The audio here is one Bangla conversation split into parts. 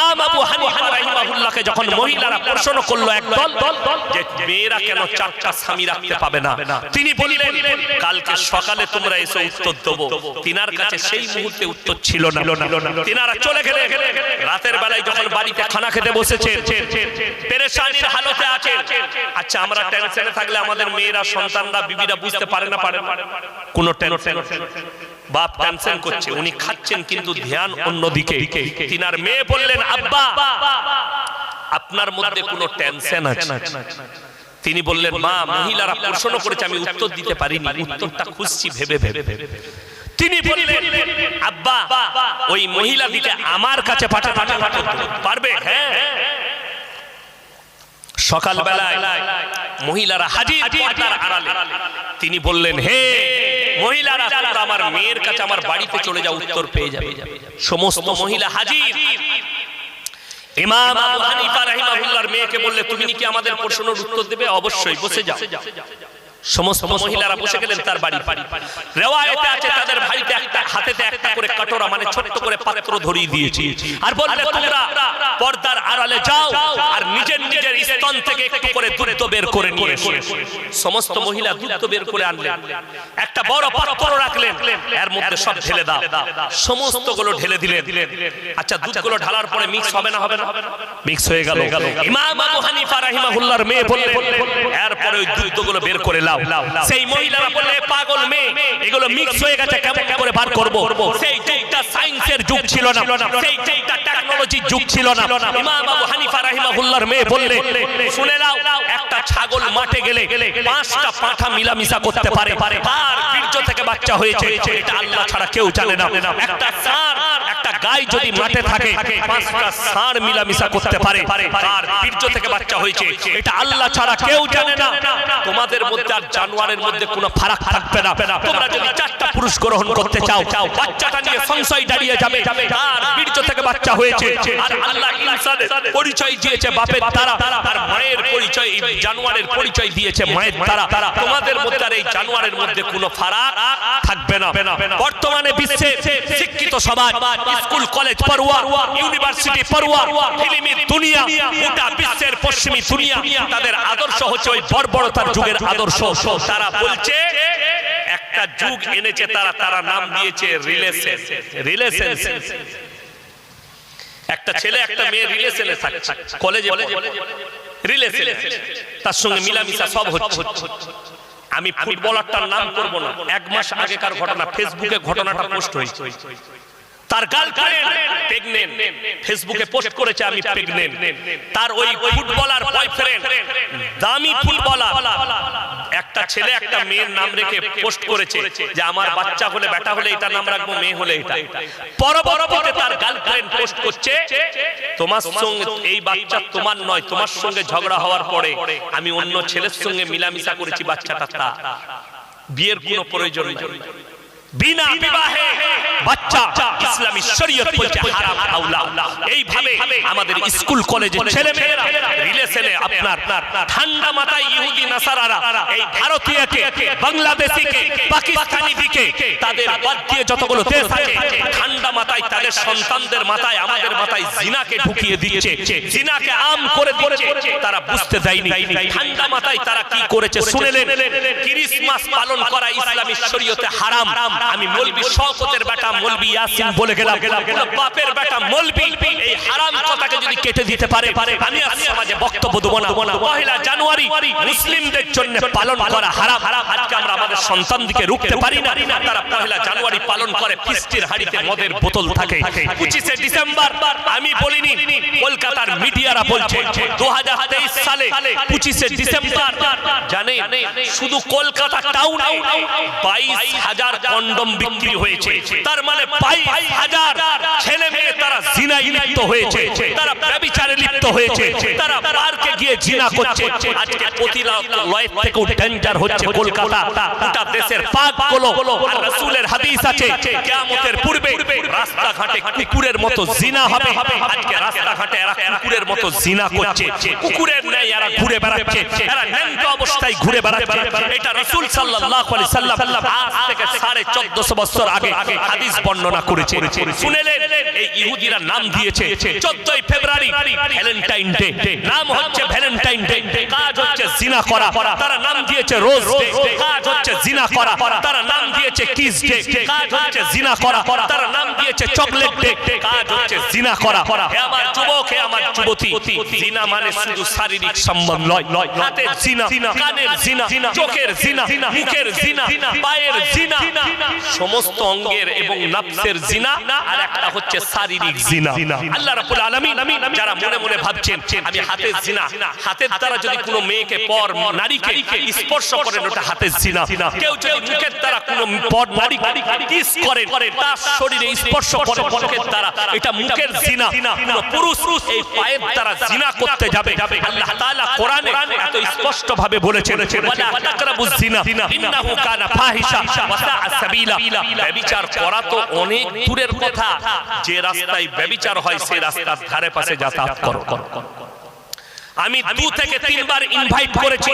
ইমাম আবু হানিফা রাহিমাহুল্লাহকে যখন মহিলারা প্রশ্ন করল একদল যে মেয়েরা কেন চারটা স্বামী রাখতে পাবে না? তিনি বললেন কালকে সকালে তোমরা এসে উত্তর দেবো। তিনার কাছে সেই মুহূর্তে উত্তর ছিল না। তিনারা চলে গেলে রাতের বেলায় যখন বাড়িতে খানা খেতে বসেছে পেরেশানির হালতে আছে আচ্ছা আমরা টেনশনে থাকলে আমাদের মেয়েরা সন্তানরা বিবিরা বুঝতে পারে না পারে। কোনো টেনশন বাপ টেনশন করছে উনি খাচ্ছেন কিন্তু ধ্যান অন্যদিকে। তিনার মেয়ে বললেন আব্বা আপনার মধ্যে কোনো টেনশন আছে? তিনি বললেন মা মহিলারা প্রশ্ন করেছে আমি উত্তর দিতে পারিনি উত্তরটা খুঁজছি ভেবে ভেবে তিনি বললেন আব্বা ওই মহিলা দিকে আমার কাছে পাঠা পাঠা পারবে? হ্যাঁ। সকাল বেলায় মহিলারা হাজির তিনি বললেন হে মহিলারা তোমরা আমার মেয়ের কাছে আমার বাড়িতে চলে যাও উত্তর পেয়ে যাবে। সমস্ত মহিলা হাজির। ইমাম আবু হানিফা রাহিমাহুল্লাহর মেয়েকে বললে তুমি কি আমাদের প্রশ্নের উত্তর দেবে? অবশ্যই বসে যাও। সমস্ত মহিলারা বসে গেলেন তার বাড়ি রেওয়ায়েতে আছে তাদের একটা হাতেতে একটা করে কাটোরা মানে ছোট্ট করে পাত্র ধরিয়ে দিয়েছি। আর বললে তোমরা পর্দার আড়ালে যাও আর নিজের নিজের স্তন থেকে একটু করে দুধ বের করে নিয়ে এসো সমস্ত মহিলা দুধ বের করে আনলেন। একটা বড় পাত্র রাখলেন। এর মধ্যে সব ঢেলে দাও। সমস্তগুলো ঢেলে দিলেন। আচ্ছা দুধগুলো ঢালার পরে মিক্স হবে না হবে না? মিক্স হয়ে গেল। ইমাম আবু হানিফা রাহিমাহুল্লাহর মেয়ে বললেন এরপরে ওই দুধগুলো বের করে লাও সেই মহিলারা বললে পাগল মেয়ে এগুলো মিক্স হয়ে গেছে কেমন করে বার করব? সেই যুগটা সায়েন্সের যুগ ছিল না। সেই যুগটা টেকনোলজির যুগ ছিল না। ইমাম আবু হানিফা রাহিমাহুল্লাহর মেয়ে বললে শুনে নাও একটা ছাগল মাঠে গেলে পাঁচটা পাঁঠা মিলামিশা করতে পারে। তার বীর্য থেকে বাচ্চা হয়েছে। এটা আল্লাহ ছাড়া কেউ জানে না। একটা ষাঁড় একটা গাই যদি মাঠে থাকে পাঁচটা ষাঁড় মিলামিশা করতে পারে। তার বীর্য থেকে বাচ্চা হয়েছে। এটা আল্লাহ ছাড়া কেউ জানে না তোমাদের মধ্যে আর জানোয়ারের মধ্যে কোনো ফারাক থাকবে না। তোমরা যদি চারটা পুরুষ গ্রহণ করতে চাও, বাচ্চাটা নিয়ে সংশয় দাঁড়িয়ে যাবে। তার বীর্য থেকে বাচ্চা হয়েছে। আর আল্লাহ ইনসানের পরিচয় দিয়েছে বাপের তারা। আর মায়ের পরিচয় জানোয়ারের পরিচয় দিয়েছে মায়ের তারা। তোমাদের মধ্যে আর এই জানোয়ারের মধ্যে কোনো ফারাক থাকবে না। বর্তমানে বিশ্বে শিক্ষিত সমাজ, স্কুল, কলেজ পড়ুয়া, ইউনিভার্সিটি পড়ুয়া, ফিল্মি দুনিয়া, গোটা বিশ্বের পশ্চিমী দুনিয়া, তাদের আদর্শ হচ্ছে ওই বর্বরতার যুগের আদর্শ। তারা বলছে একটা যুগ এনেছে তারা তারা নাম দিয়েছে রিলেশন রিলেশন একটা ছেলে একটা মেয়ে রিলেশনে থাকছে কলেজে রিলেশন তার সঙ্গে মিলামিশা সব হচ্ছে। আমি ফুটবলারটার নাম করব না। এক মাস আগেকার ঘটনা ফেসবুকে ঘটনাটা পোস্ট হয়েছে। তার গার্লফ্রেন্ড ফেসবুকে পোস্ট করেছে আমি তার ওই ফুটবলার বয়ফ্রেন্ড দামি ফুটবলার একটা ছেলে একটা মেয়ের নাম রেখে পোস্ট করেছে যে আমার বাচ্চা হলে বেটা হলে এটা নাম রাখব মেয়ে হলে এটা। পরবর্তীতে তার গার্লফ্রেন্ড পোস্ট করছে তোমার সঙ্গে এই বাচ্চা তোমার নয় তোমার সঙ্গে ঝগড়া হওয়ার পরে আমি অন্য ছেলের সঙ্গে মিলামিশা করেছি বাচ্চাটা তা বিয়ের কোনো প্রয়োজন নেই। বিনা বিবাহে বাচ্চা ইসলামী শরীয়ত বলছে হারাম আউলা এইভাবে আমাদের স্কুল কলেজে ছেলে মেয়েরা রিলেশনে আপনার ঠান্ডা মাথায় ইহুদি নাসারারা এই ভারতীয়কে বাংলাদেশিকে তাদের বাদ দিয়ে যতগুলো দেশ আছে ঠান্ডা মাথায় তাদের সন্তানদের মাথায় আমাদের মাথায় জিনাকে ঢুকিয়ে দিয়েছে জিনাকে আম করে দিয়েছে তারা বুঝতে দেয়নি। ঠান্ডা মাথায় তারা কি করেছে শুনেলেন? ক্রিসমাস পালন করা ইসলামী শরীয়তে হারাম। আমি মলবি শওকতের বেটা মলবি ইয়াসিন বলে গেলাম। বাপের বেটা মলবি এই হারাম কথাকে যদি কেটে দিতে পারে আমি আর সমাজে বক্তব্য দেবো না। পহেলা জানুয়ারি মুসলিমদের জন্য পালন করা হারাম। আজকে আমরা আমাদের সন্তানদিকে রুখতে পারি না। তারা পহেলা জানুয়ারি পালন করে ফিস্টির হাড়িতে মদের বোতল থাকে। পঁচিশে ডিসেম্বর আমি বলিনি কলকাতার মিডিয়ারা বলছে দু হাজার তেইশ সালে পঁচিশে ডিসেম্বর জানে শুধু কলকাতা টাউন বাইশ হাজার কন্ডম বিক্রি হয়েছে। তার মানে বাইশ হাজার ছেলে মেয়ে তারা জিনাই লিপ্ত হয়েছে, তারা ব্যবিচারে লিপ্ত হয়েছে, তারা পার্কে গিয়ে জিনা করছে। আজকে পতিরালয় থেকেও ডেঞ্জার হচ্ছে কলকাতা, গোটা দেশের পাক রাসূলের হাদিস আছে, কিয়ামতের পূর্বে রাস্তাঘাটে কুকুরের মতো জিনা হবে। আজকে রাস্তাঘাটে এরা কুকুরের মতো জিনা করছে। কুকুরের এরা ঘুরে বেড়াচ্ছে, এরা অবস্থায় ঘুরে বেড়াচ্ছে। এটা রাসূল সাল্লাল্লাহু আলাইহি সাল্লাম আজ থেকে 1450 বছর আগে হাদিস বর্ণনা করেছে। শুনেলেন এই ইহুদিরা নাম দিয়েছে 14ই ফেব্রুয়ারি ভ্যালেন্টাইন ডে নাম হচ্ছে ভ্যালেন্টাইন ডে কাজ হচ্ছে জিনা করা। তারা নাম দিয়েছে রোজ কাজ হচ্ছে জিনা করা। তারা নাম দিয়েছে কিস ডে কাজ হচ্ছে জিনা করা। তারা নাম দিয়েছে চকলেট ডে কাজ হচ্ছে জিনা করা। আমার যুবক, হে আমার যুবতী। জিনা মানে শুধু শারীরিক সম্বন্ধ নয়। হাতের জিনা, কানের জিনা, চোখের জিনা, মুখের জিনা, পায়ের জিনা। সমস্ত অঙ্গের এবং নাফসের জিনা আর একটা হচ্ছে শারীরিক জিনা। আল্লাহ রাব্বুল আলামিন যারা মনে মনে ভাবছেন আমি হাতের জিনা। হাতের দ্বারা যদি কোনো মেয়েকে পর নারীকে স্পর্শ করেন ওটা হাতের জিনা। কেউ যদি মুখের দ্বারা কোনো পর নারীকে কিস করেন তার শরীরে স্পর্শ করে মুখের দ্বারা এটা মুখের জিনা। কোনো পুরুষ এই পায়ের দ্বারা জিনা করতে যাবে। আল্লাহ তাআলা কোরআনে এত স্পষ্ট ভাবে বলেছেন ওয়ালা তাকরাবুজ জিনা ইন্নাহু কানা ফাহিশা ওয়া সাআ সাবিলা ব্যভিচার করা তো অনেক দূরের কথা। যে রাস্তায় ব্যবিচার হয়, সেই রাস্তার ধারে পাশে যাতায়াত করো। আমি দু থেকে তিনবার ইনভাইট করেছি।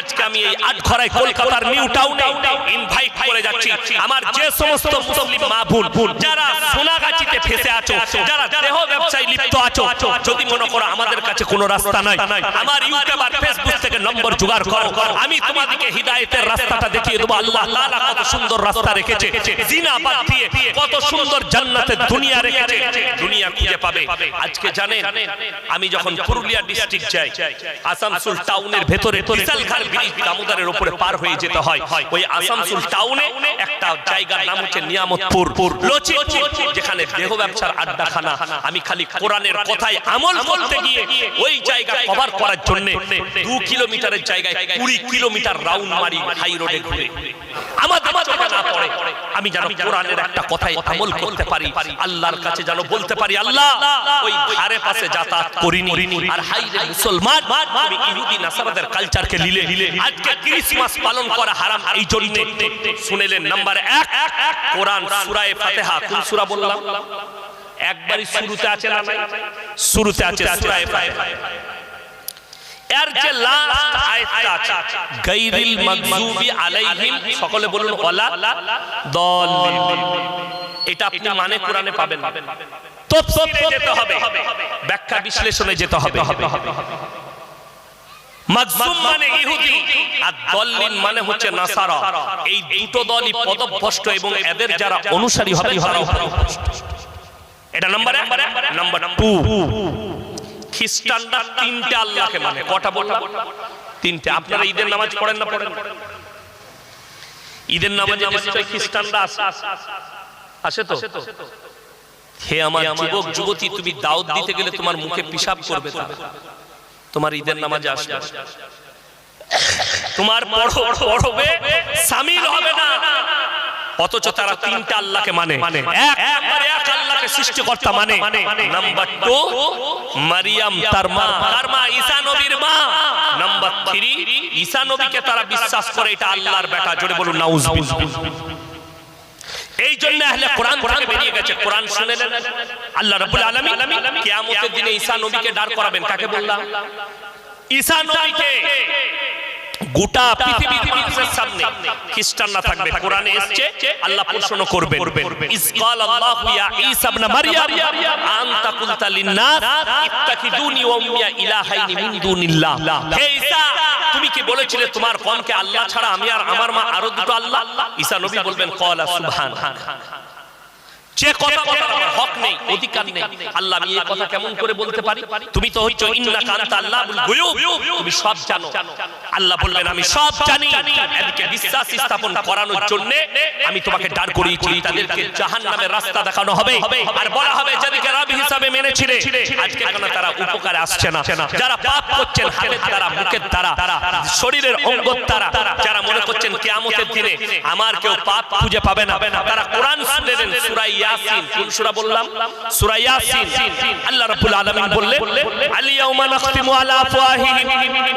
আজকে আমি এই আটঘরায় কলকাতার নিউ টাউনে ইনভাইট করে যাচ্ছি। আমার যে সমস্ত মুসলিম মা বোন যারা সোনাগাছিতে ফেসে আছো যারা দেহ ব্যবসায় লিপ্ত আছো যদি মনে করো আমাদের কাছে কোনো রাস্তা নাই আমার ইউটিউব আর ফেসবুক থেকে নম্বর জোগাড় করো। আমি তোমাদেরকে হিদায়েতের রাস্তাটা দেখিয়ে দেবো। আল্লাহ তাআলা কত সুন্দর রাস্তা রেখেছে। জিনা বাদ দিয়ে কত সুন্দর জান্নাতের দুনিয়া রেখেছে দুনিয়া খুঁজে পাবে আজকে জানেন আমি যখন পুরুলিয়া ডিস্ট্রিক্ট যাই আসানসোল টাউনের ভেতরে বিশালখাল ব্রিজ দামোদরের উপরে পার হয়ে যেতে হয় ওই আসানসোল টাউনে একটা জায়গার নাম হচ্ছে নিয়ামতপুর। যেখানে দেহ ব্যবসার আড্ডাখানা। আমি খালি কোরআনের কথায় আমল করতে গিয়ে ওই জায়গা কভার করার জন্য দু কিলোমিটারের জায়গায় কুড়ি কিলোমিটার রাউন্ড মারি হাই রোডে ঘুরে। আমার আমার চোখে না পড়ে। আমি যেন কোরআনের একটা কথায় আমল করতে পারি আল্লাহর কাছে যেন বলতে পারি আল্লাহ ওই ধারে পাশে যাতায়াত করিনি। আর হাই রে মুসলমান তুমি ইহুদি নাসারাদের কালচারকে লিলে আজকে ক্রিসমাস পালন করা হারাম এই জন্য শুনেলেন নাম্বার এক কোরআন সূরায়ে ফাতিহা। কোন সূরা বললাম? একবারই শুরুতে আছে না নাই? শুরুতে আছে সূরায়ে ফাতিহা। এর যে লাস্ট আয়াতটা আছে গায়রিল মাগজুবি আলাইহিম সকলে বলুন ওয়ালা দলিল এটা আপনি মানে কোরআনে পাবেন তফসিরে যেতে হবে। ব্যাখ্যা বিশ্লেষণে যেতে হবে। মাজজুম মানে ইহুদি আর দল্লিন মানে হচ্ছে নাসারা। এই দুটো দলই পদভ্রষ্ট এবং এদের যারা অনুসারী হবে তারাও পদভ্রষ্ট। এটা নাম্বার এক? নাম্বার টু খ্রিস্টানরা তিনটে আল্লাহকে মানে কটা বললাম? তিনটে। আপনারা ঈদের নামাজ পড়েন না পড়েন? ঈদের নামাজে নিশ্চয়ই খ্রিস্টানরা আসে তো? হে আমার যুবক যুবতী তুমি দাওয়াত দিতে গেলে তোমার মুখে পিশাব করবে তোমার ঈদের নামাজে আসবে। তোমার পড়ো পড়বে। সামিল হবে না। অথচ তারা তিনটা আল্লাহকে মানে। এক এক আল্লাহকে সৃষ্টিকর্তা মানে। নাম্বার টু মারিয়াম তার মা। তার মা ঈসা নবীর মা। নাম্বার থ্রি ঈসা নবীকে তারা বিশ্বাস করে এটা আল্লাহর বেটা। জোরে বলুন এই জন্য আহলে কোরআন থেকে বেরিয়ে গেছে। কোরআন শুনে নেন। আল্লাহ রাব্বুল আলামিন কিয়ামতের দিনে ঈসা নবীকে দাঁড় করাবেন। কাকে বললাম? ঈসা নবীকে। গোটা পৃথিবীর মানুষের সামনে খ্রিস্টানরা থাকবে। কোরআনে এসেছে আল্লাহ প্রশ্ন করবেন। ইসকাল আল্লাহু ইয়া ঈসা ইবনে মারইয়াম আনতা কুলতা লিন-নাস ওয়া উম্মিয়া ইলাহাইনি মিন দুনিল্লাহ। হে ঈসা তুমি কি বলেছিলে তোমার কমকে আল্লাহ ছাড়া আমি আর আমার মা আরও দুটো আল্লাহ? ঈসা নবী বলবেন ক্বালা সুবহান আমি কেমন তোমাকে দাঁড় করিয়েছি, তাদেরকে জাহান্নামের রাস্তা দেখানো হবে। আর বলা হবে যাদেরকে রব হিসাবে মেনেছিলে, আজকে তারা উপকারে আসছে না? যারা পাপ করছেন দ্বারা মুখের দ্বারা শরীরের অঙ্গর দ্বারা যারা মনে করছেন কিয়ামতের দিনে আমার কেউ পাপ খুঁজে পাবে না, তারা কোরআন শুনলেন, সূরা ইয়াসিন, কোন সূরা বললাম? সূরা ইয়াসিন। আল্লাহ রাব্বুল আলামিন বললেন নাখতিমু আলা আফওয়াহিহিম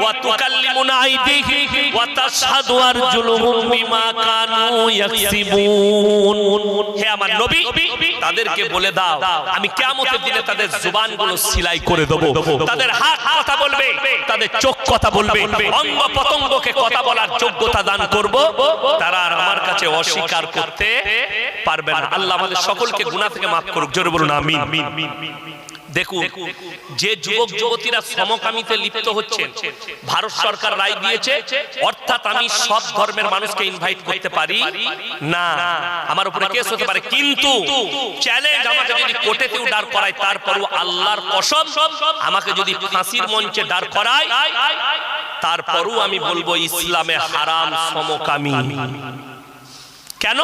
ওয়া তুকাল্লিমুনা আইদিহিম ওয়া তাশহাদু আরজুলুহুম বিমা ইয়াকসিবুন। হে আমার নবী, তাদেরকে বলে দাও, আমি কিয়ামতের দিনে তাদের জুবানগুলো সিলাই করে দেব। তাদের হাত কথা বলবে, তাদের চোখ কথা বলবে অঙ্গ কথা বলার যোগ্যতা দান করব। তারা আর আমার কাছে অস্বীকার করতে পারবে না। আল্লাহ আমাদের সকলকে গুনাহ থেকে মাফ করুক। জোরে বলুন আমিন। দেখুন যে যুবক যুবতীরা সমকামিতে লিপ্ত হচ্ছেন ভারত সরকার রায় দিয়েছে অর্থাৎ আমি সব ধর্মের মানুষকে ইনভাইট করতে পারি? না। আমার উপরে কেস হতে পারে। কিন্তু চ্যালেঞ্জ আমাকে যদি কোর্টেতেও দাঁড় করায় তারপরও আল্লাহর কসম আমাকে যদি ফাঁসির মঞ্চে দাঁড় করায় তারপরও আমি বলব ইসলামে হারাম সমকামী। কেন?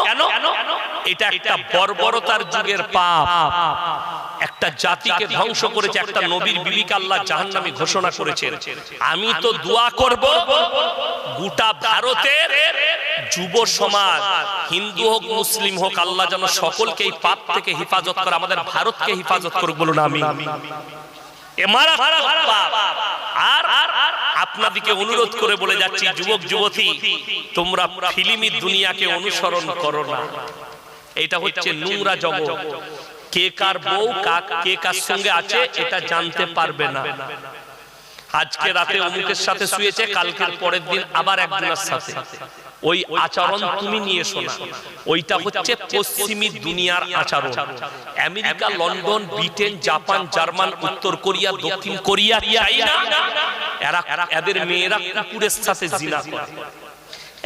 এটা একটা বর্বরতার যুগের পাপ। একটা জাতিকে ধ্বংস করেছে একটা নবীর বিবিকে আল্লাহ জাহান্নামী ঘোষণা করেছেন আমি তো দোয়া করব গোটা ভারতের যুব সমাজ হিন্দু হোক মুসলিম হোক আল্লাহ যেন সকলকে এই পাপ থেকে হেফাজত করে আমাদের ভারতকে হেফাজত করুক বলুন আমি আর আপনাদিকে অনুরোধ করে বলে যাচ্ছি, যুবক, যুবতী, তোমরা ফিল্মি দুনিয়াকে অনুসরণ করো না। এটা হচ্ছে নোংরা জগৎ। কে কার বউ কাক কে কার সঙ্গে আছে, এটা জানতে পারবে না। আজকে রাতে অমুকের সাথে শুয়েছে, কালকের পরের দিন আবার একজনের সাথে। ওই আচরণ তুমি নিয়ে শোনা ওইটা হচ্ছে পশ্চিমী দুনিয়ার আচরণ। America, London, Britain, Japan, German, উত্তর কোরিয়া, দক্ষিণ কোরিয়া চাইনা এরা এদের মেয়েরা কুকুরের সাথে জিনা করে।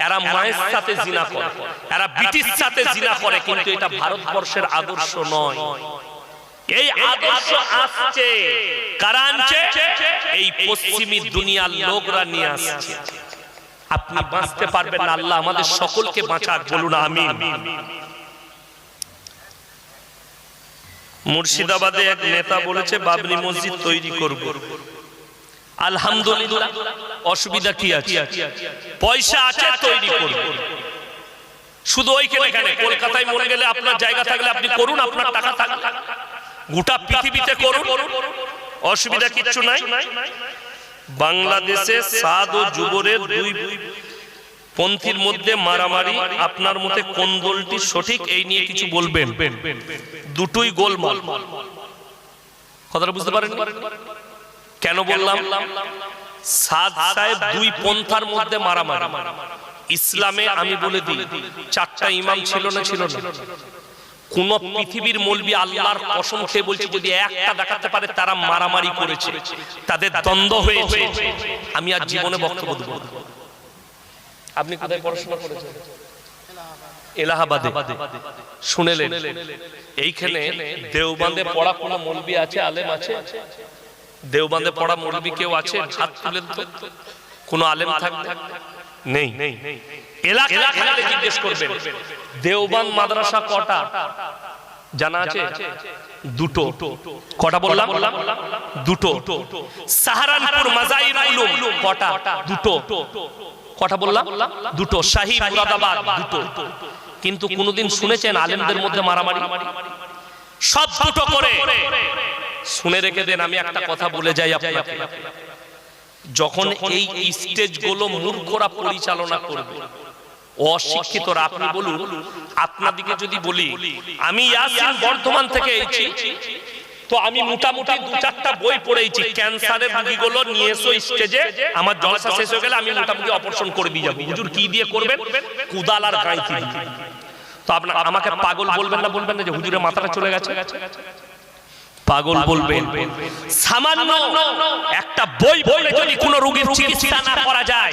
এরা মায়ের সাথে জিনা করে। এরা ব্রিটিশ সাথে জিনা করে, কিন্তু এটা ভারতবর্ষের আদর্শ নয়। এই আদর্শ আসছে। কারা এই পশ্চিমী দুনিয়ার লোকরা নিয়ে আসছে। আপনি বাঁচতে পারবেন না, আল্লাহ আমাদের সকলকে বাঁচাক, বলুন আমি মুর্শিদাবাদে এক নেতা বলেছে, বাবরি মসজিদ তৈরি করব। আলহামদুলিল্লাহ, অসুবিধা কি আছে? পয়সা আছে, তৈরি করব। শুধু ওইখানে এখানে, কলকাতায় মনে গেলে আপনার জায়গা থাকলে আপনি করুন, আপনার টাকা থাকলে। গোটা পৃথিবীতে করুন। অসুবিধা কিচ্ছু নাই। বাংলাদেশে সাদ ও যুবরের দুই পন্থীর মধ্যে মারামারি, আপনার মতে কোন দলটি সঠিক? এই নিয়ে কিছু বলবেন। দুটোই গোলমাল। কথাটা বুঝতে পারেন কেন বললাম? সাদ সাহেব দুই পন্থার মধ্যে মারামারি। ইসলামে আমি বলে দিই, চারটা ইমাম ছিল না ছিল না। কোন পৃথিবীর মলবি আল্লাহর কসম খেয়ে বলছি যদি একটা দেখাতে পারে তারা মারামারি করেছে। তাদের দ্বন্দ্ব হয়েছে। আমি আর জীবনে বক্তব্য দেব আপনি কোথায় পড়াশোনা করেছেন? এলাহাবাদে। শুনেলেন এইখানে দেওবান্দে পড়া কোনো মলবি আছে আলেম আছে? দেওবান্দে পড়া মলবি কেউ আছে? হাত তুলেন তো। কোনো আলেম থাকবে? নেই। এলাকা জিজ্ঞেস করবেন দেওবান মাদ্রাসা কটা? জানা আছে? দুটো। কটা বললাম? দুটো। সাহারানপুর মাজাইর উলুম কটা? দুটো। কটা বললাম? দুটো। শাহী মুরাদাবাদ দুটো। কিন্তু কোনোদিন শুনেছেন আলেমদের মধ্যে মারামারি? সব দুটো করে। শুনে রেখে দেন আমি একটা কথা বলে যাই আপনাকে। যখন এই স্টেজগুলো মূর্খরা পরিচালনা করবে। অশিক্ষিতরা আপনি বলুন আপনাদিকে যদি বলি আমি ইয়াসিন বর্ধমান থেকে এসেছি। তো আমি মোটামুটি দু চারটা বই পড়েছি। ক্যান্সারের রোগীগুলো নিয়ে এসো স্টেজে। আমার জলসা শেষ হয়ে গেলে আমি মোটামুটি অপারেশন করে দিয়ে যাব। হুজুর কি দিয়ে করবেন? কুদাল আর গাঁইতি তো আপনার আমাকে পাগল বলবেন না বলবেন না যে হুজুরের মাথাটা চলে গেছে? পাগল বলবেন। সামান্য একটা বই বলে যদি কোনো রোগীর চিকিৎসা না করা যায়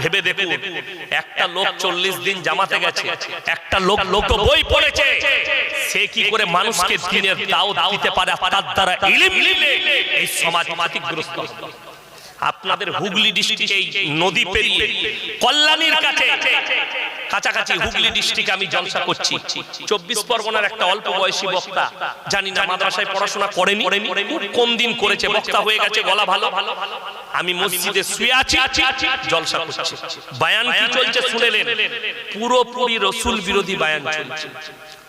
ভেবে দেখুন একটা লোক চল্লিশ দিন জামাতে গেছে একটা লোক লোক বই পড়েছে সে কি করে মানুষকে দিনের দাও দিতে পারে? তার দ্বারা এই সমাজ মাতিগ্রস্ত হবে। আপনাদের হুগলি ডিস্ট্রিক্টে এই নদী পেরিয়ে কল্যাণীর কাছে কাছাকাছি হুগলি ডিস্ট্রিক্টে আমি জলসা করছি। চব্বিশ পরগনার একটা অল্প বয়সী বক্তা। জানি না মাদ্রাসায় পড়াশোনা করেনি। কম দিন করেছে বক্তা হয়ে গেছে গলা ভালো। আমি মসজিদে শুয়ে আছি জলসা করছি। বায়ান কি চলছে শুনেলেন? পুরোপুরি রসুল বিরোধী বায়ান চলছে।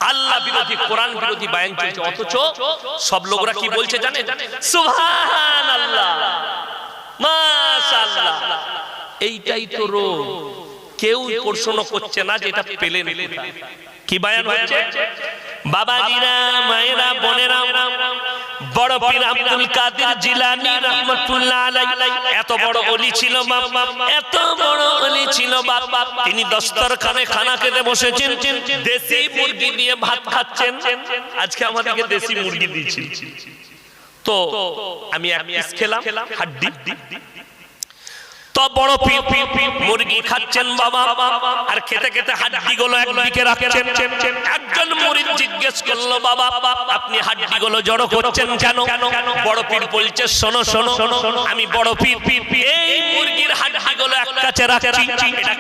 আল্লাহ বিরোধী কোরআন বিরোধী বায়ান চলছে। অথচ সব লোকরা কি বলছে জানেন? সুবহান আল্লাহ এইটাই তো রোগ। কেউ প্রশ্ন করছে না যে এটা পেলেন। কি বায়ান বোনেরা, বড় এত বড় ছিল বাপ এত বড় ছিল বাপ। তিনি খানা খেতে দেশি মুরগি ভাত খাচ্ছেন। আজকে আমাদেরকে দেশি মুরগি দিয়েছি। তো আমি খেলাম, হাড্ডি। তো বড় মুরগি খাচ্ছেন বাবা, আর খেতে খেতে জিজ্ঞেস করল, বাবা, আপনি জড়ো কেন? বড় শোনো শোনো আমি বড় এই মুরগির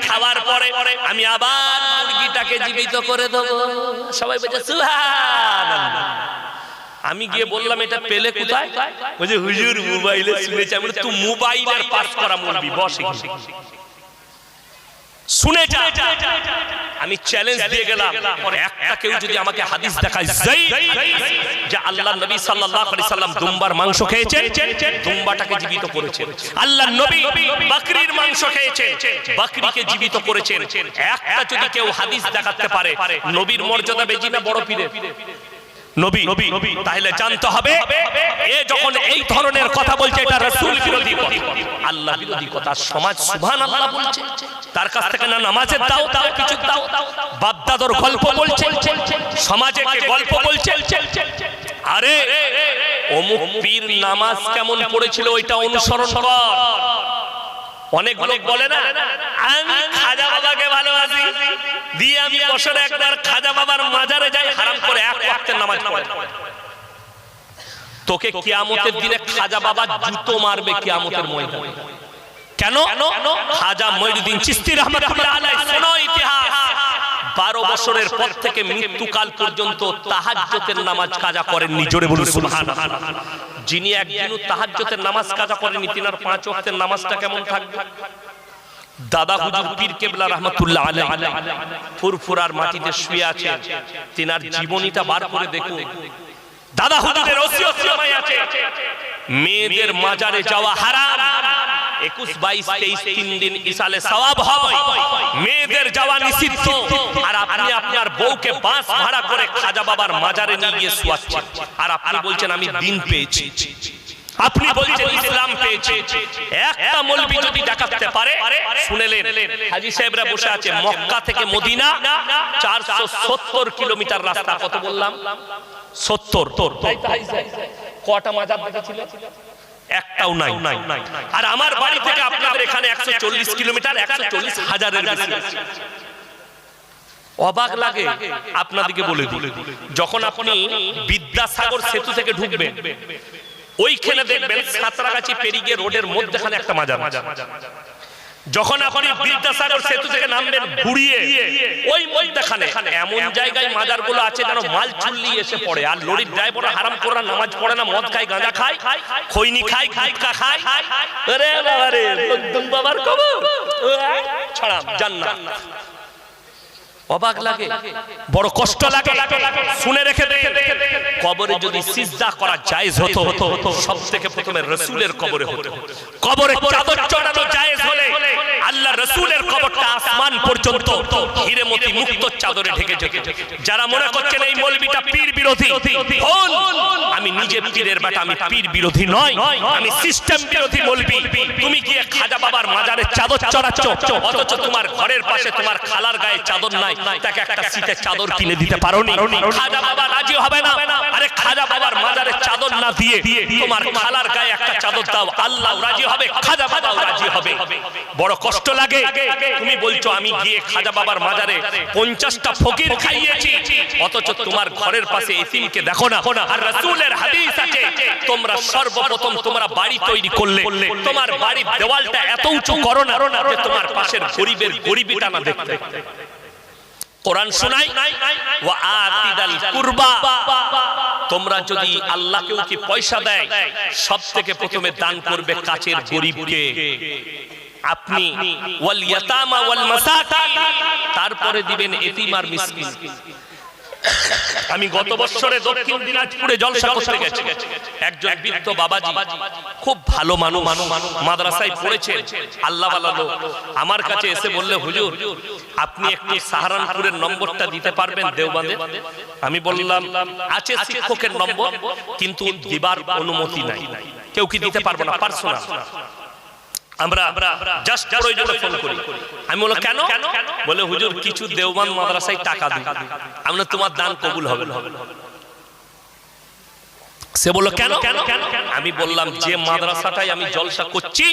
খাওয়ার পরে আমি আবার মুরগিটাকে জীবিত করে দেবো। সবাই বলছে আমি গিয়ে বললাম এটা পেলে কোথায়? বলছে হুজুর মোবাইলে শুনেছি আমি তুই মোবাইলের পাস করা মরবি বস। শুনে যা আমি চ্যালেঞ্জ দিয়ে গেলাম। একটা কেউ যদি আমাকে হাদিস দেখায় যে আল্লাহ নবী সাল্লাল্লাহু আলাইহি সাল্লাম দুম্বার মাংস খেয়েছেন দুম্বাটাকে জীবিত করেছেন। আল্লাহ নবী বকরির মাংস খেয়েছেন বকরিকে জীবিত করেছেন। একটা যদি কেউ হাদিস দেখাতে পারে নবীর মর্যাদা বেজি না বড় পীরের? নবী তাহলে জানতে হবে এ যখন এই ধরনের কথা বলছে এটা রাসূল বিরোধী আল্লাহ বিরোধী কথা সমাজ সুবহানাল্লাহ বলছে তার কাছ থেকে না নামাজের দাও দাও কিছু দাও বাপ দাদর গল্প বলছে সমাজে কে গল্প বলছে? আরে অমুক পীর নামাজ কেমন পড়েছিল ওইটা অনুসরণ কর। অনেক লোক বলে না আমি খাজা বাবাকে ভালোবাসি। দিয়ে আমি বছরে একবার খাজা বাবার মাজারে যাই, হারাম করে এক নামাজ তোকে কিয়ামতের দিনে খাজা বাবা জুতো মারবে কিয়ামতের ময়দানে। কেন? খাজা শোনো ইতিহাস। বারো বছরের পর থেকে মৃত্যুকাল পর্যন্ত তাহাজ্জতের নামাজ কাজা করেননি, জোরে বলুন, সুবহানাল্লাহ। যিনি একদিনও তাহাজ্জতের নামাজ কাজা করেননি, তিনার পাঁচ ওয়াক্তের নামাজটা কেমন থাকবে? দাদা হুজুর পীর কেবলা ফুরফুরার মাটিতে শুয়ে তিনার জীবনীটা বার করে দেখুন। দাদা হুজুরের আছে। মেয়েদের মাজারে যাওয়া হারাম। একুশ, বাইশ, তেইশ, তিন দিন ইসালে সওয়াব হয়। মেয়েদের যাওয়া নিষিদ্ধ। আর আপনি আপনার বউকে বাঁশ ভাড়া করে খাজা বাবার মাজারে নিয়ে গিয়ে শুয়াচ্ছেন। আর আপনি বলছেন, আমি দিন পেয়েছি। আপনি বলছেন ইসলাম পেয়েছে। একটা মলবি যদি দেখাতে পারে শুনেলেন হাজি সাহেবরা বসে আছে মক্কা থেকে মদিনা চারশো সত্তর কিলোমিটার রাস্তা কত বললাম? সত্তর। কটা মাজার দেখেছিল? একটাও নাই। আর আমার বাড়ি থেকে আপনাদের এখানে একশো চল্লিশ কিলোমিটার একশো চল্লিশ হাজারের বেশি। অবাক লাগে। আপনাদেরকে বলে দিই। যখন আপনি বিদ্যাসাগর সেতু থেকে ঢুকবেন। ওইখানে দেখবেন সাঁতরাগাছি পেরিয়ে রোডের মধ্যখানে একটা মাজার যখন আপনি বিদ্যাসাগর সেতু থেকে নামবেন ঘুরিয়ে, ওই মধ্যখানে এমন জায়গায় মাজারগুলো আছে যেন মাল চুল্লি এসে পড়ে। আর লরির ড্রাইভার হারাম করে নামাজ পড়ে না, মদ খায়, গাঁজা খায়, খৈনি খায় গুটকা খায়। আরে বাবা রে বাবার কবর। ছাড়াম জান্নাত। অবাক লাগে বড় কষ্ট লাগে। শুনে রেখে দে কবরে যদি সিজদা করা জায়েজ হতো হতো সব থেকে প্রথমে রসুলের কবরে হতো। কবরে চাদর চড়ানো জায়েজ হলে আল্লাহ রসুলের কবরটা আসমান পর্যন্ত হিরে মতি মুক্ত চাদরে ঢেকে যেত। যারা মনে করছেন এই মৌলবিটা পীর বিরোধী ভুল। আমি নিজে পীরের বেটা আমি পীর বিরোধী নয় আমি সিস্টেম বিরোধী মৌলবি। তুমি গিয়ে খাজা বাবার মাজারে চাদর চড়াচ্ছ অথচ তোমার ঘরের পাশে তোমার খালার গায়ে চাদর নাই তাকে একটা শীতের চাদর কিনে দিতে পারোনি। খাজা বাবা রাজি হবে না। আরে খাজা বাবার মাজারে চাদর না দিয়ে তোমার খালার গায়ে একটা চাদর দাও। আল্লাহ রাজি হবে। খাজা বাবাও রাজি হবে। বড় কষ্ট লাগে। তুমি বলছো আমি গিয়ে খাজা বাবার মাজারে পঞ্চাশটা ফকির খাইয়েছি। অথচ তোমার ঘরের পাশে এতিমকে দেখো না। আর রাসূলের হাদিস আছে তোমরা সর্বপ্রথম তোমরা বাড়ি তৈরি করলে তোমার বাড়ির দেওয়ালটা এত উঁচু করো না তোমার পাশের গরিবের গরিবিটা না দেখতে কোরআন শোনাই কুরবা। তোমরা যদি আল্লাহকেও কি পয়সা দেয় সব থেকে প্রথমে দান করবে কাছের গরিবকে। আপনি ওয়াল ইয়াতামা ওয়াল মাসাকিন, তারপরে দিবেন এতিম আর মিসকিন। আমি গত বছরে দক্ষিণ দিনাজপুরে জলসা করতে গেছি। একজন বৃদ্ধ বাবাজি খুব ভালো মানুষ। মাদ্রাসায় পড়েছে আল্লাহ লোক। আমার কাছে এসে বললে হুজুর আপনি একটু সাহারানপুরের নম্বরটা দিতে পারবেন দেওবাঁধে আমি বললাম আছে শিক্ষকের নম্বর কিন্তু দিবার অনুমতি নাই। কেউ কি দিতে পারব না পার্সোনাল। আমরা জাস্ট প্রয়োজনে ফোন করি। আমি বলো কেন? বলে হুজুর কিছু দেওবান মাদ্রাসায় টাকা দিই আমরা তোমার দান কবুল হবে সে বলল কেন? আমি বললাম যে মাদ্রাসাটাই আমি জলসা করছি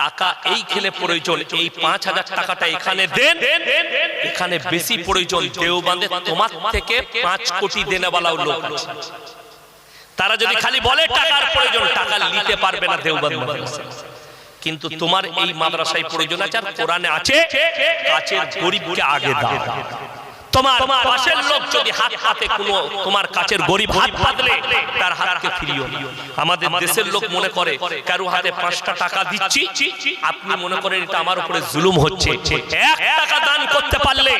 টাকা এই খেলে প্রয়োজন এই পাঁচ হাজার টাকাটা এখানে দেন এখানে বেশি প্রয়োজন দেওবান্ধে তোমার থেকে পাঁচ কোটি দেনেওয়ালাও লোক আছে। তারা যদি খালি বলে টাকার প্রয়োজন টাকা নিতে পারবে না দেওবন্দ মাদ্রাসা কিন্তু তোমার এই মাদ্রাসায় প্রয়োজন আছে। আর কোরআনে আছে কাছের গরিবকে আগে দাও। তোমার পাশের লোক যদি হাত হাতে কোনো তোমার কাছের গরিব হাত পাতলে তার হাতকে ফিরিও আমাদের দেশের লোক মনে করে কারও হাতে পাঁচটা টাকা দিচ্ছি আপনি মনে করেন এটা আমার উপরে জুলুম হচ্ছে। এক টাকা দান করতে পারলে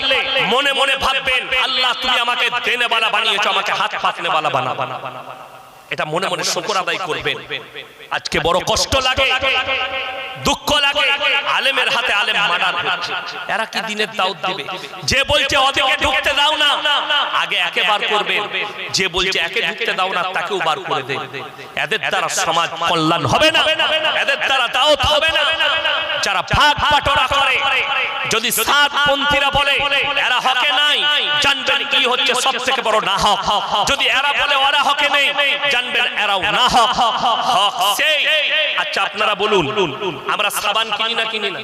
মনে মনে ভাববেন আল্লাহ তুমি আমাকে দেনে বালা বানিয়েছো আমাকে হাত পাতনে বালা বানা এটা মনে মনে শুকর আদায় করবেন। আজকে বড় কষ্ট লাগে দুঃখ লাগে আলেমের হাতে আলেম মার্ডার হচ্ছে। এরা কি দিনের দাউদ দিবে? যে বলছে ওদিকে ঢুকতে দাও না আগে একে বার করবে যে বলছে একে ঢুকতে দাও না তাকেও বার করে দে এদের দ্বারা সমাজ কল্যাণ হবে না। এদের দ্বারা দাওয়াত হবে না। যারা ভাগ বাটোয়ারা করে যদি সাত পন্থীরা বলে এরা হকে নাই। জানবেন হচ্ছে সব থেকে বড় না হক। যদি এরা বলে ওরা হকে নেই, জানবেন এরাও না হক। সেই। আচ্ছা আপনারা বলুন, আমরা সাবান কিনি না কিনি না?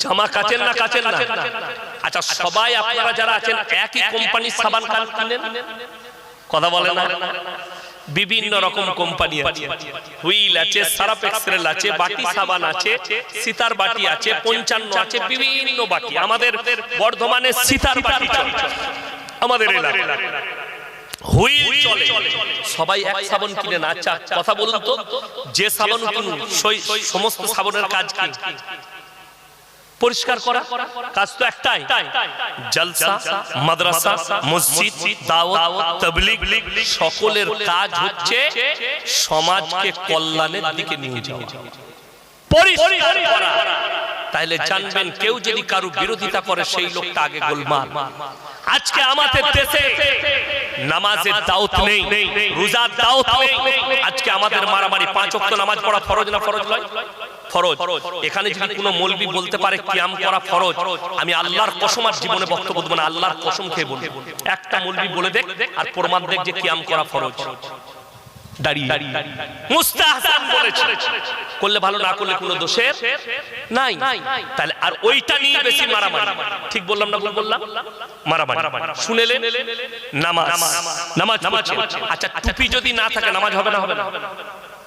জামা কাচেন না কাচেন না? আচ্ছা সবাই আপনারা যারা আছেন, একই কোম্পানির সাবান কিনেন? কথা বলে না। বিভিন্ন রকম কোম্পানি আছে। হুইল আছে, সারাপ এক্সরেল আছে, বাটি সাবান আছে, সিতার বাটি আছে, পঞ্চান্ন আছে, বিভিন্ন বাটি। আমাদের বর্ধমানে সিতার বাটি আমাদের চলে। সবাই এক সাবান কিনে না আচ্ছা কথা বলুন তো। যে সাবান সমস্ত সাবানের কাজ পরিষ্কার করা। কাজ তো একটাই। জলসা, মাদ্রাসা, মসজিদ, দাওয়াত, তাবলীগ, সকলের কাজ হচ্ছে সমাজকে কল্যাণের দিকে নিয়ে যাওয়া। পরিষ্কার করা। তাহলে জানবেন কেউ যদি কারও বিরোধিতা করে, সেই লোকটা আগে গোলমাল। আজকে আমাদের দেশে নামাজের দাওত নেই, রোজার দাওত নেই। আজকে আমাদের মারামারি, পাঁচ ওয়াক্ত নামাজ পড়া ফরজ না ফরজ নয়? ফরজ এখানে যদি কোনো মৌলবি বলতে পারে কিয়াম করা ফরজ আমি আল্লাহর কসম আর জীবনে বক্তব্য দেবো না আল্লাহর কসম খেয়ে বলব। একটা মৌলবি বলে দেখ আর প্রমাণ দেখ যে কিয়াম করা ফরজ দাঁড়িয়ে। মুস্তাহসান বলেছে। করলে ভালো না করলে কোনো দোষের নাই। তাহলে আর ওইটা নিয়ে বেশি মারামারি। ঠিক বললাম না ভুল বললাম। মারামারি। শুনেলেন নামাজ। নামাজ। আচ্ছা টুপি যদি না থাকে নামাজ হবে না হবে না।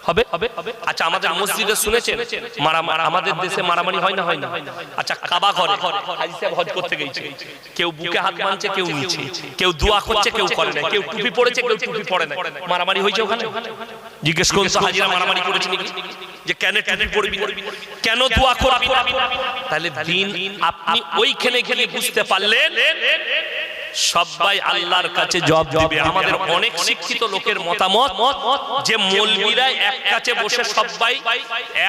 হবে? আচ্ছা আমাদের মসজিদে শুনেছেন মারামারি আমাদের দেশে মারামারি হয় না হয় না। আচ্ছা কাবা ঘরে। হাজি সাহেব হজ করতে গেছে। কেউ বুকে হাত বাঁধছে কেউ নিচে। কেউ দোয়া করছে কেউ করে না। কেউ টুপি পড়েছে কেউ টুপি পড়ে না। মারামারি হয়েছে ওখানে? জিজ্ঞেস করুন হাজিরা মারামারি করেছে নাকি? যে কেন টুপি পড়বি কেন দোয়া করবি তাহলে দিন আপনি ওইখানে গেলে বুঝতে পারলেন। সবাই আল্লাহর কাছে জবাব দিবে। আমাদের অনেক শিক্ষিত লোকের মতামত যে মৌলবীরা এক কাছে বসে সবাই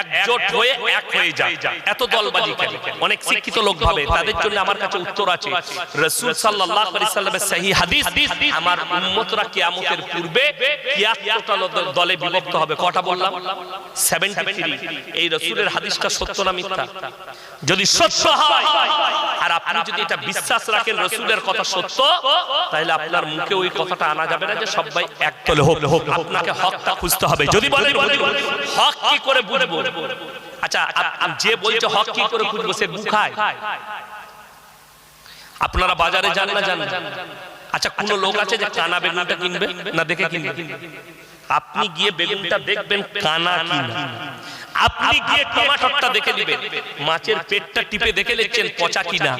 একজোট হয়ে এক হয়ে যায়। এত দলবাজি কেন অনেক শিক্ষিত লোক ভাবে। তাদের জন্য আমার কাছে উত্তর আছে। রাসূল সাল্লাল্লাহু আলাইহি সাল্লামের সহিহ হাদিস আমার উম্মতরা কিয়ামতের পূর্বে কিয়ামতটা দলে বিভক্ত হবে। কটা বললাম? 73 এই রাসূলের হাদিসটা সত্য না মিথ্যা? যদি সত্য হয় আর আপনি যদি এটা বিশ্বাস রাখেন রাসূলের কথা সত্য সত্য তাহলে আপনার মুখে ওই কথাটা আনা যাবে না যে সবাই এক তলে হোক। আপনাকে হকটা খুঁজতে হবে। যদি বলেন হক কি করে বুঝব? আচ্ছা যে বলছে হক কি করে সে গুখায় আপনারা বাজারে যান না যান আচ্ছা কোন লোক আছে যে কানা বেগুনটা কিনবে? না দেখে কিনবে? আপনি গিয়ে বেগুনটা দেখবেন কানা কিনা আপনি গিয়ে টমাটোরটা দেখে নেবেন। মাছের পেটটা টিপে দেখে নিচ্ছেন পচা কিনা।